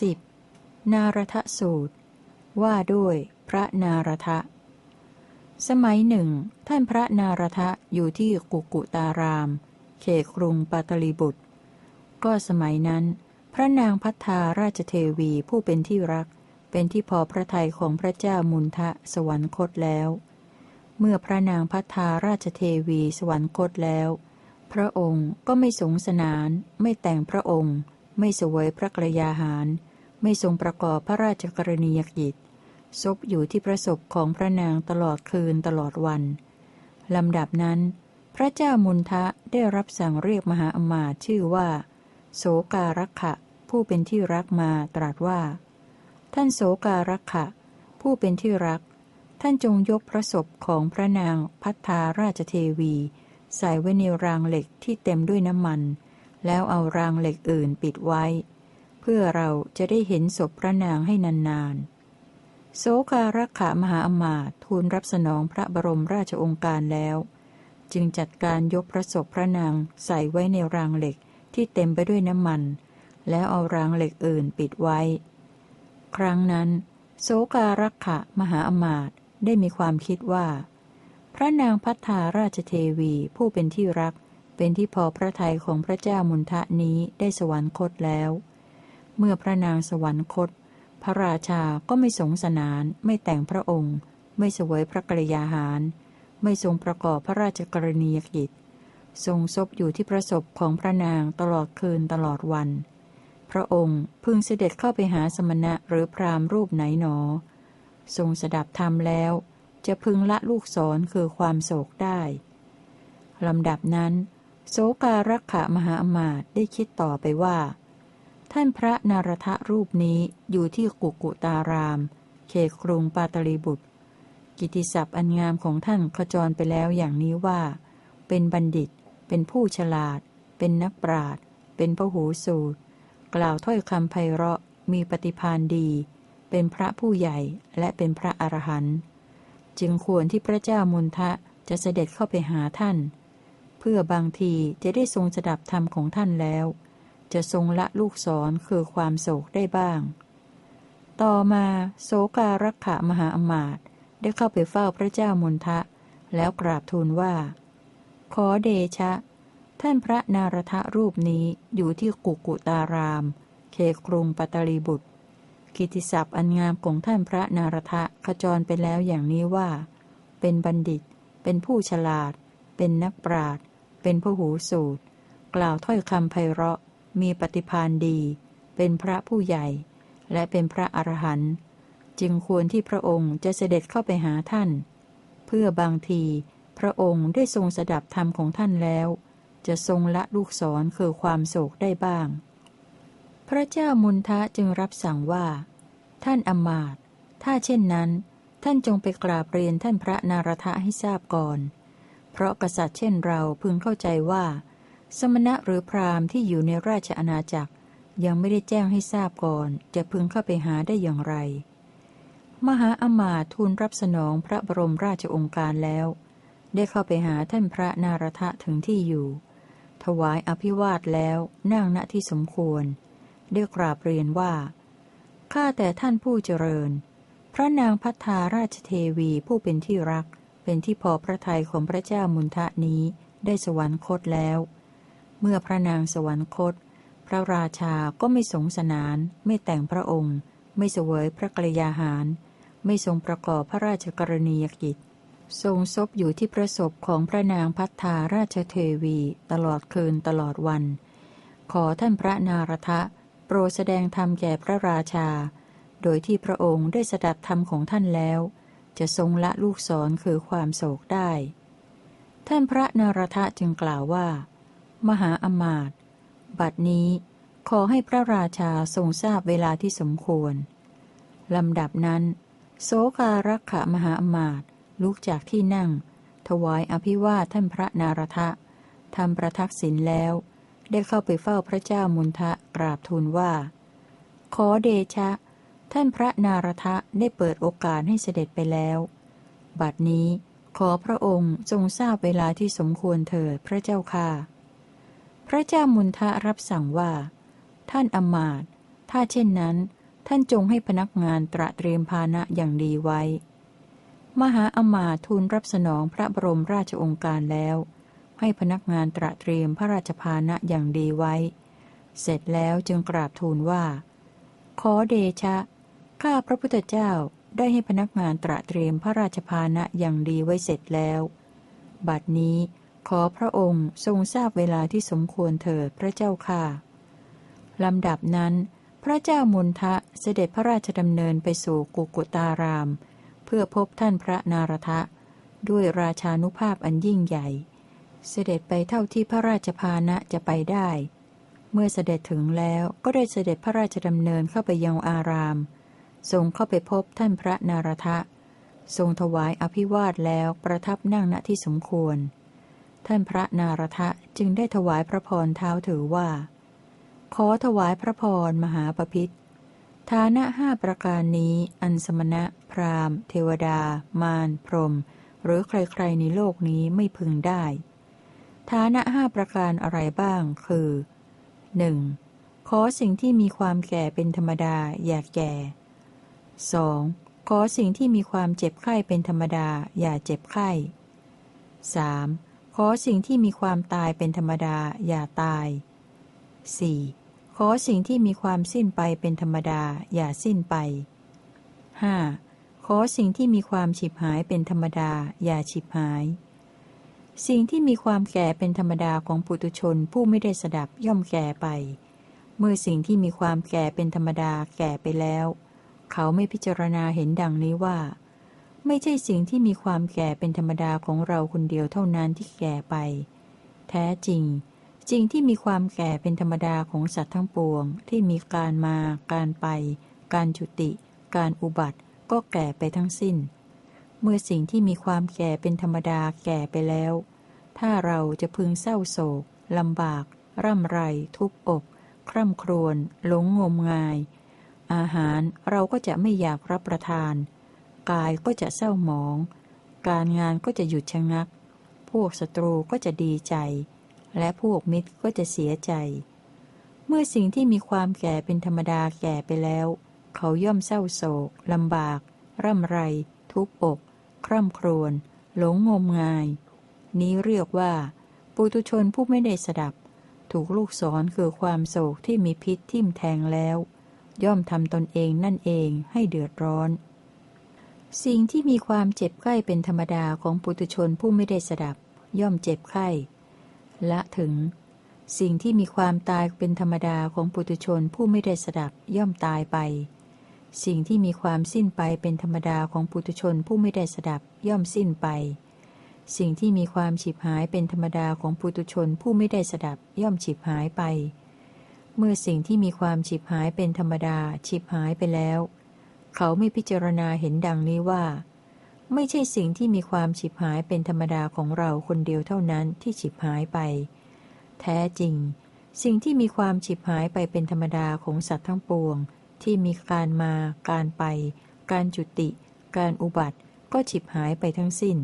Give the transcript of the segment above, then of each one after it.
สิบนารทสูตร ว่าด้วยพระนารทะ สมัยหนึ่ง ท่านพระนารทะอยู่ที่กุกุตาราม เขตกรุงปัตลิบุตร ก็สมัยนั้น พระนางพัฒาราชเทวีผู้เป็นที่รัก เป็นที่พอพระทัยของพระเจ้ามุนทะสวรรคตแล้ว เมื่อพระนางพัฒาราชเทวีสวรรคตแล้ว พระองค์ก็ไม่สงสนาน ไม่แต่งพระองค์ไม่สวยพระกรยาหาร ไม่ทรงประกอบพระราชกรณียกิจ ซบอยู่ที่ประสบของพระนางตลอดคืนตลอดวัน ลำดับนั้น พระเจ้ามุนทะได้รับสั่งเรียกมหาอมาตย์ชื่อว่า โสการักขะ ผู้เป็นที่รักมาตรัสว่า ท่านโสการักขะ ผู้เป็นที่รัก ท่านจงยกพระศพของพระนางพัฒาราชเทวี ใส่ไว้ในรางเหล็กที่เต็มด้วยน้ำมัน แล้วเอารางเหล็กอื่นปิดไว้ เพื่อเราจะได้เห็นศพพระนางให้นานๆ โสการักขะมหาอมาตย์ทูลรับสนองพระบรมราชองค์การแล้ว จึงจัดการยกพระศพพระนางใส่ไว้ในรางเหล็กที่เต็มไปด้วยน้ำมัน แล้วเอารางเหล็กอื่นปิดไว้ ครั้งนั้นโสการักขะมหาอมาตย์ได้มีความคิดว่า พระนางพัฒาราชเทวีผู้เป็นที่รักเป็นที่พอพระทัยของพระเจ้ามุนทะนี้ได้สวรรคตแล้ว เมื่อพระนางสวรรคต พระราชาก็ไม่สงสนาน ไม่แต่งพระองค์ ไม่สวยพระกรยาหาร ไม่ทรงประกอบพระราชกรณียกิจ ทรงซบอยู่ที่ประสบของพระนางตลอดคืนตลอดวัน พระองค์พึงเสด็จเข้าไปหาสมณะหรือพราหมณ์รูปไหนหนอ ทรงสดับธรรมแล้ว จะพึงละลูกศรคือความโศกได้ลำดับนั้น โสการักขะมหาอมาตย์ได้คิดต่อไปว่า ท่านพระนารทะรูปนี้อยู่ที่กุกุตาราม เขตกรุงปาตลีบุตร กิติศัพท์อันงามของท่านขจรไปแล้วอย่างนี้ว่า เป็นบัณฑิต เป็นผู้ฉลาด เป็นนักปราชญ์เป็นพหูสูตร กล่าวถ้อยคำไพเราะมีปฏิพานดี เป็นพระผู้ใหญ่และเป็นพระอรหันต์จึงควรที่พระเจ้ามุนทะจะเสด็จเข้าไปหาท่าน เพื่อบางทีจะได้ทรงสดับธรรมของท่านแล้ว จะทรงละลูกศรคือความโศกได้บ้าง ต่อมาโสการักขะมหาอมาตย์ได้เข้าไปเฝ้าพระเจ้ามนทะ แล้วกราบทูลว่า ขอเดชะ ท่านพระนารทะรูปนี้อยู่ที่กุกุตาราม เขตกรุงปัตตลีบุตร กิติศัพท์อันงามของท่านพระนารทะขจรไปแล้วอย่างนี้ว่า เป็นบัณฑิต เป็นผู้ฉลาด เป็นนักปราชญ์เป็นผู้หูสูตร กล่าวถ้อยคำไพเราะ มีปฏิพานดี เป็นพระผู้ใหญ่ และเป็นพระอรหันต์จึงควรที่พระองค์จะเสด็จเข้าไปหาท่าน เพื่อบางทีพระองค์ได้ทรงสดับธรรมของท่านแล้ว จะทรงละลูกศรคือความโศกได้บ้าง พระเจ้ามุนทะจึงรับสั่งว่า ท่านอมมาตย์ถ้าเช่นนั้น ท่านจงไปกราบเรียนท่านพระนารทะให้ทราบก่อน เพราะกษัตริย์เช่นเราพึงเข้าใจว่า สมณะหรือพราหมณ์ที่อยู่ในราชอาณาจักร ยังไม่ได้แจ้งให้ทราบก่อน จะพึงเข้าไปหาได้อย่างไร มหาอมาตทูลรับสนองพระบรมราชองค์การแล้ว ได้เข้าไปหาท่านพระนารทะถึงที่อยู่ ถวายอภิวาทแล้วนั่งณที่สมควรได้กราบเรียนว่าข้าแต่ท่านผู้เจริญ พระนางพัฒาราชเทวีผู้เป็นที่รัก เป็นที่พอพระทัยของพระเจ้ามุนทะนี้ได้สวรรคตแล้ว เมื่อพระนางสวรรคต พระราชาก็ไม่สงสนาน ไม่แต่งพระองค์ ไม่เสวยพระกรยาหาร ไม่ทรงประกอบพระราชกรณียกิจ ทรงซบอยู่ที่ประสบของพระนางพัฒาราชเทวีตลอดคืนตลอดวัน ขอท่านพระนารทะ โปรดแสดงธรรมแก่พระราชา โดยที่พระองค์ได้สดับธรรมของท่านแล้ว จะทรงละลูกศรคือความโศกได้ ท่านพระนารทะจึงกล่าวว่า มหาอมาตย์บัดนี้ขอให้พระราชาทรงทราบเวลาที่สมควร ลำดับนั้น โสการักขะมหาอมาตย์ลุกจากที่นั่ง ถวายอภิวาทท่านพระนารทะทำประทักษิณแล้ว ได้เข้าไปเฝ้าพระเจ้ามุนทะกราบทูลว่า ขอเดชะ ท่านพระนารทะได้เปิดโอกาสให้เสด็จไปแล้ว บัดนี้ขอพระองค์ทรงทราบเวลาที่สมควรเถิดพระเจ้าค่ะ พระเจ้ามุนทะรับสั่งว่า ท่านอมาตถ้าเช่นนั้น ท่านจงให้พนักงานตระเตรียมภาณะอย่างดีไว้ มหาอมาตทูลรับสนองพระบรมราชองการแล้ว ให้พนักงานตระเตรียมพระราชภาณะอย่างดีไว้ เสร็จแล้วจึงกราบทูลว่า ขอเดชะ ข้าพระพุทธเจ้าได้ให้พนักงานตระเตรียมพระราชภาณะอย่างดีไว้เสร็จแล้ว บัดนี้ ขอพระองค์ทรงทราบเวลาที่สมควรเถิดพระเจ้าค่ะ ลำดับนั้น พระเจ้ามุนทะเสด็จพระราชดำเนินไปสู่กุกุตาราม เพื่อพบท่านพระนารทะ ด้วยราชานุภาพอันยิ่งใหญ่ เสด็จไปเท่าที่พระราชพานะจะไปได้ เมื่อเสด็จถึงแล้วก็ได้เสด็จพระราชดำเนินเข้าไปยังอาราม ทรงเข้าไปพบท่านพระนารทะ ทรงถวายอภิวาทแล้วประทับนั่งณที่สมควร ท่านพระนารทะจึงได้ถวายพระพรเท้าถือว่า ขอถวายพระพรมหาปพิธฐานะห้าประการนี้ อันสมณะ พราหมณ์ เทวดา มารพรหมหรือใครๆในโลกนี้ไม่พึงได้ ฐานะห้าประการอะไรบ้าง คือ 1. ขอสิ่งที่มีความแก่เป็นธรรมดาอย่าแก่ 2. ขอสิ่งที่มีความเจ็บไข้เป็นธรรมดาอย่าเจ็บไข้ 3. ขอสิ่งที่มีความตายเป็นธรรมดาอย่าตาย 4. ขอสิ่งที่มีความสิ้นไปเป็นธรรมดาอย่าสิ้นไป 5. ขอสิ่งที่มีความฉิบหายเป็นธรรมดาอย่าฉิบหาย สิ่งที่มีความแก่เป็นธรรมดาของปุตุชนผู้ไม่ได้สดับย่อมแก่ไป เมื่อสิ่งที่มีความแก่เป็นธรรมดาแก่ไปแล้ว เขาไม่พิจารณาเห็นดังนี้ว่า ไม่ใช่สิ่งที่มีความแก่เป็นธรรมดาของเราคนเดียวเท่านั้นที่แก่ไป แท้จริงสิ่งที่มีความแก่เป็นธรรมดาของสัตว์ทั้งปวง ที่มีการมา การไป การจุติ การอุบัติ ก็แก่ไปทั้งสิ้น เมื่อสิ่งที่มีความแก่เป็นธรรมดาแก่ไปแล้ว ถ้าเราจะพึงเศร้าโศกลำบาก ร่ำไร ทุบอกคร่ำครวญหลงงมงาย อาหารเราก็จะไม่อยากรับประทาน กายก็จะเศร้าหมอง การงานก็จะหยุดชะงัก พวกศัตรูก็จะดีใจ และพวกมิตรก็จะเสียใจ เมื่อสิ่งที่มีความแก่เป็นธรรมดาแก่ไปแล้ว เขาย่อมเศร้าโศกลำบาก ร่ำไร ทุบอกคร่ำครวญ หลงงมงาย นี้เรียกว่า ปุตุชนผู้ไม่ได้สดับ ถูกลูกศรคือความโศกที่มีพิษทิ่มแทงแล้ว ย่อมทำตนเองนั่นเองให้เดือดร้อน สิ่งที่มีความเจ็บไข้เป็นธรรมดาของปุตุชนผู้ไม่ได้สดับ ย่อมเจ็บไข้ละถึง สิ่งที่มีความตายเป็นธรรมดาของปุตุชนผู้ไม่ได้สดับย่อมตายไป สิ่งที่มีความสิ้นไปเป็นธรรมดาของปุตุชนผู้ไม่ได้สดับย่อมสิ้นไป สิ่งที่มีความฉิบหายเป็นธรรมดาของปุตุชนผู้ไม่ได้สดับย่อมฉิบหายไป เมื่อสิ่งที่มีความฉิบหายเป็นธรรมดาฉิบหายไปแล้ว เขาไม่พิจารณาเห็นดังนี้ว่า ไม่ใช่สิ่งที่มีความฉิบหายเป็นธรรมดาของเราคนเดียวเท่านั้นที่ฉิบหายไป แท้จริง สิ่งที่มีความฉิบหายไปเป็นธรรมดาของสัตว์ทั้งปวง ที่มีการมา การไป การจุติ การอุบัติ ก็ฉิบหายไปทั้งสิ้น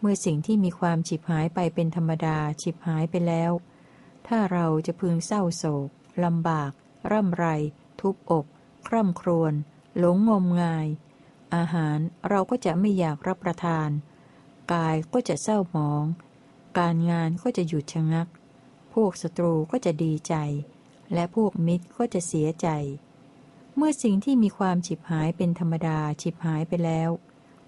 เมื่อสิ่งที่มีความฉิบหายไปเป็นธรรมดาฉิบหายไปแล้ว ถ้าเราจะพึงเศร้าโศกลำบาก ร่ำไร ทุบอก คร่ำครวญ หลงงมงาย อาหารเราก็จะไม่อยากรับประทาน กายก็จะเศร้าหมอง การงานก็จะหยุดชะงัก พวกศัตรูก็จะดีใจ และพวกมิตรก็จะเสียใจ เมื่อสิ่งที่มีความฉิบหายเป็นธรรมดาฉิบหายไปแล้ว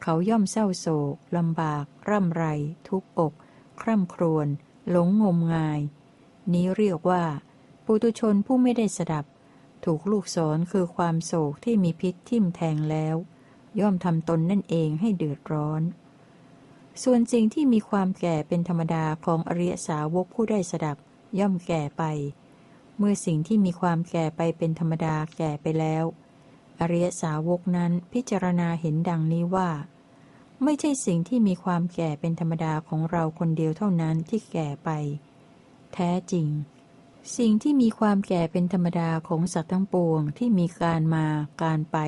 เขาย่อมเศร้าโศกลำบาก ร่ำไร ทุบอก คร่ำครวญหลงงมงาย นี้เรียกว่า ปุตุชนผู้ไม่ได้สดับ ถูกลูกศรคือความโศกที่มีพิษทิ่มแทงแล้ว ย่อมทำตนนั่นเองให้เดือดร้อน ส่วนสิ่งที่มีความแก่เป็นธรรมดาของอริยสาวกผู้ได้สดับ ย่อมแก่ไป เมื่อสิ่งที่มีความแก่ไปเป็นธรรมดาแก่ไปแล้ว อริยสาวกนั้นพิจารณาเห็นดังนี้ว่า ไม่ใช่สิ่งที่มีความแก่เป็นธรรมดาของเราคนเดียวเท่านั้นที่แก่ไป แท้จริง สิ่งที่มีความแก่เป็นธรรมดาของสัตว์ทั้งปวงที่มีการมา การไป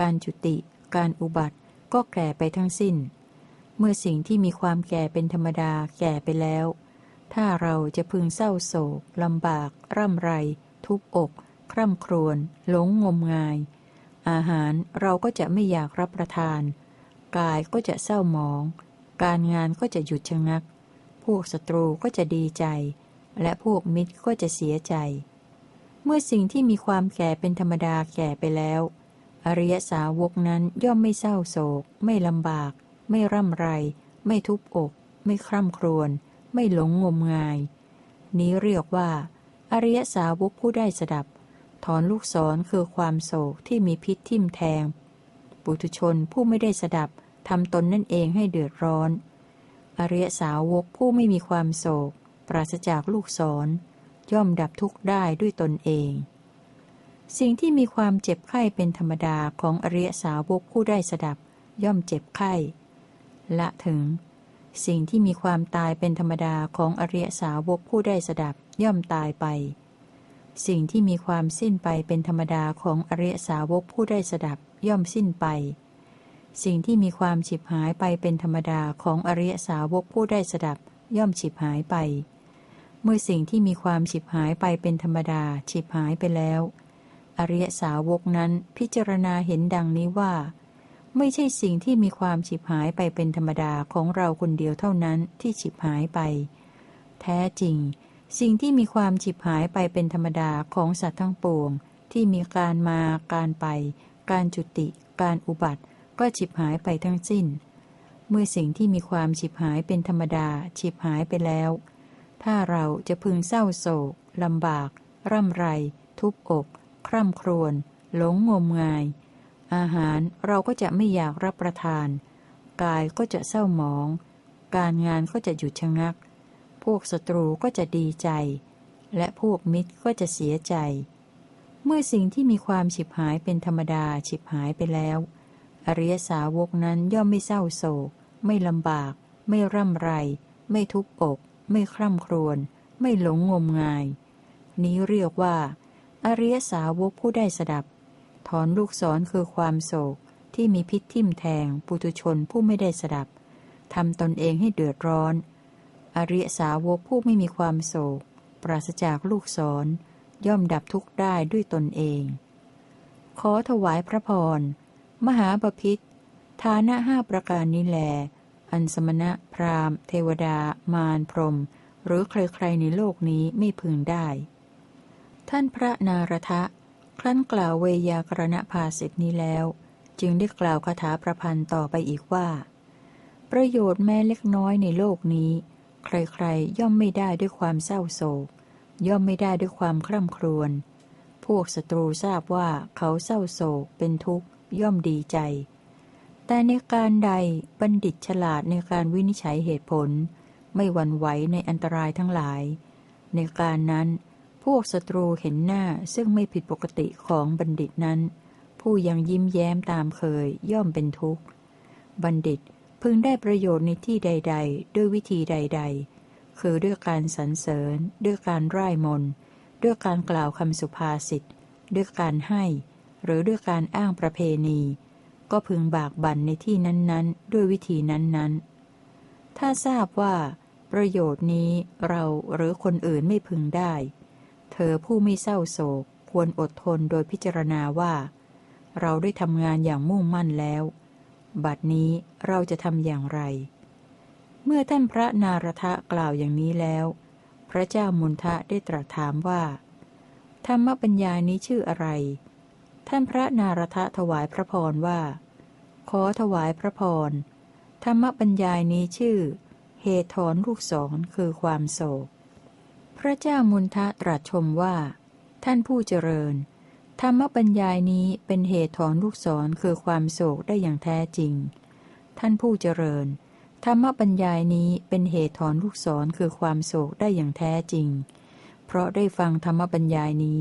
การจุติ การอุบัติ ก็แก่ไปทั้งสิ้น เมื่อสิ่งที่มีความแก่เป็นธรรมดาแก่ไปแล้ว ถ้าเราจะพึงเศร้าโศกลำบาก ร่ำไร ทุบอก คร่ำครวญหลงงมงาย อาหารเราก็จะไม่อยากรับประทาน กายก็จะเศร้าหมอง การงานก็จะหยุดชะงัก พวกศัตรูก็จะดีใจ และพวกมิตรก็จะเสียใจ เมื่อสิ่งที่มีความแก่เป็นธรรมดาแก่ไปแล้ว อริยสาวกนั้นย่อมไม่เศร้าโศก ไม่ลำบาก ไม่ร่ำไร ไม่ทุบอก ไม่คร่ำครวญ ไม่หลงงมงาย นี้เรียกว่า อริยสาวกผู้ได้สดับ ถอนลูกศรคือความโศกที่มีพิษทิ่มแทง ปุถุชนผู้ไม่ได้สดับทำตนนั่นเองให้เดือดร้อน อริยสาวกผู้ไม่มีความโศก ปราศจากลูกศร ย่อมดับทุกข์ได้ด้วยตนเอง สิ่งที่มีความเจ็บไข้เป็นธรรมดาของอริยสาวกผู้ได้สดับ ย่อมเจ็บไข้ ละถึง สิ่งที่มีความตายเป็นธรรมดาของอริยสาวกผู้ได้สดับ ย่อมตายไป สิ่งที่มีความสิ้นไปเป็นธรรมดาของอริยสาวกผู้ได้สดับ ย่อมสิ้นไปสิ่งที่มีความฉิบหายไปเป็นธรรมดาของอริยสาวกผู้ได้สดับ ย่อมฉิบหายไป เมื่อสิ่งที่มีความฉิบหายไปเป็นธรรมดาฉิบหายไปแล้ว อริยสาวกนั้นพิจารณาเห็นดังนี้ว่า ไม่ใช่สิ่งที่มีความฉิบหายไปเป็นธรรมดาของเราคนเดียวเท่านั้นที่ฉิบหายไป แท้จริง สิ่งที่มีความฉิบหายไปเป็นธรรมดาของสัตว์ทั้งปวง ที่มีการมา การไป การจุติ การอุบัติ ก็ฉิบหายไปทั้งสิ้น เมื่อสิ่งที่มีความฉิบหายเป็นธรรมดาฉิบหายไปแล้ว ถ้าเราจะพึงเศร้าโศกลำบาก ร่ำไร ทุบอก คร่ำครวญหลงงมงาย อาหารเราก็จะไม่อยากรับประทาน กายก็จะเศร้าหมอง การงานก็จะหยุดชะงัก พวกศัตรูก็จะดีใจ และพวกมิตรก็จะเสียใจ เมื่อสิ่งที่มีความฉิบหายเป็นธรรมดาฉิบหายไปแล้ว อริยสาวกนั้นย่อมไม่เศร้าโศก ไม่ลำบาก ไม่ร่ำไร ไม่ทุบอก ไม่คร่ำครวญไม่หลงงมงาย นี้เรียกว่า อริยสาวกผู้ได้สดับ ถอนลูกศรคือความโศกที่มีพิษทิ่มแทง ปุตุชนผู้ไม่ได้สดับทำตนเองให้เดือดร้อน อริยสาวกผู้ไม่มีความโศก ปราศจากลูกศร ย่อมดับทุกข์ได้ด้วยตนเอง ขอถวายพระพร มหาปพิธฐานะห้าประการนี้แล อันสมณะ พราหมณ์ เทวดา มารพรม หรือใครๆในโลกนี้ไม่พึงได้ ท่านพระนารทะ ครั้นกล่าวเวยากรณภาสิทนี้แล้ว จึงได้กล่าวคาถาประพันธ์ต่อไปอีกว่า ประโยชน์แม้เล็กน้อยในโลกนี้ ใครๆย่อมไม่ได้ด้วยความเศร้าโศก ย่อมไม่ได้ด้วยความคร่ำครวญพวกศัตรูทราบว่าเขาเศร้าโศกเป็นทุกข์ย่อมดีใจ แต่ในการใดบัณฑิตฉลาดในการวินิจฉัยเหตุผล ไม่หวั่นไหวในอันตรายทั้งหลาย ในการนั้น พวกศัตรูเห็นหน้าซึ่งไม่ผิดปกติของบัณฑิตนั้น ผู้ยังยิ้มแย้มตามเคยย่อมเป็นทุกข์ บัณฑิตพึงได้ประโยชน์ในที่ใด ๆ ด้วยวิธีใด ๆ คือด้วยการสรรเสริญ ด้วยการร่ายมนด้วยการกล่าวคำสุภาษิตด้วยการให้ หรือด้วยการอ้างประเพณี ก็พึงบากบั่นในที่นั้นๆ ด้วยวิธีนั้นๆ ถ้าทราบว่า ประโยชน์นี้เราหรือคนอื่นไม่พึงได้ เธอผู้ไม่เศร้าโศกควรอดทนโดยพิจารณาว่า เราได้ทำงานอย่างมุ่งมั่นแล้ว บัดนี้เราจะทำอย่างไร เมื่อท่านพระนารทะกล่าวอย่างนี้แล้ว พระเจ้ามุนทะได้ตรัสถามว่า ธรรมปัญญานี้ชื่ออะไร ท่านพระนารทะถวายพระพรว่า ขอถวายพระพร ธรรมปัญญานี้ชื่อ เหตุถอนลูกศรคือความโศก พระเจ้ามุนทะตรัสชมว่า ท่านผู้เจริญ ธรรมปัญญายนี้เป็นเหตุถอนลูกศรคือความโศกได้อย่างแท้จริง ท่านผู้เจริญ ธรรมปัญญายนี้เป็นเหตุถอนลูกศรคือความโศกได้อย่างแท้จริง เพราะได้ฟังธรรมปัญญายนี้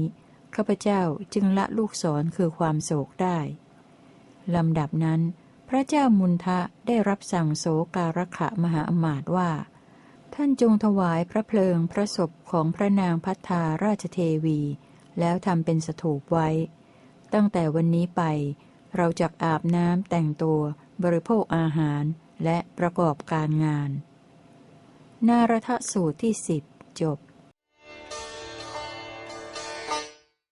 ข้าพเจ้าจึงละลูกศรคือความโศกได้ลำดับนั้น พระเจ้ามุนทะได้รับสั่งโสการะมหาอมาตย์ว่า ท่านจงถวายพระเพลิงพระศพของพระนางพัฒาราชเทวี แล้วทำเป็นสถูปไว้ ตั้งแต่วันนี้ไป เราจะอาบน้ำแต่งตัวบริโภคอาหารและประกอบการงาน นารทสูตรที่สิบจบ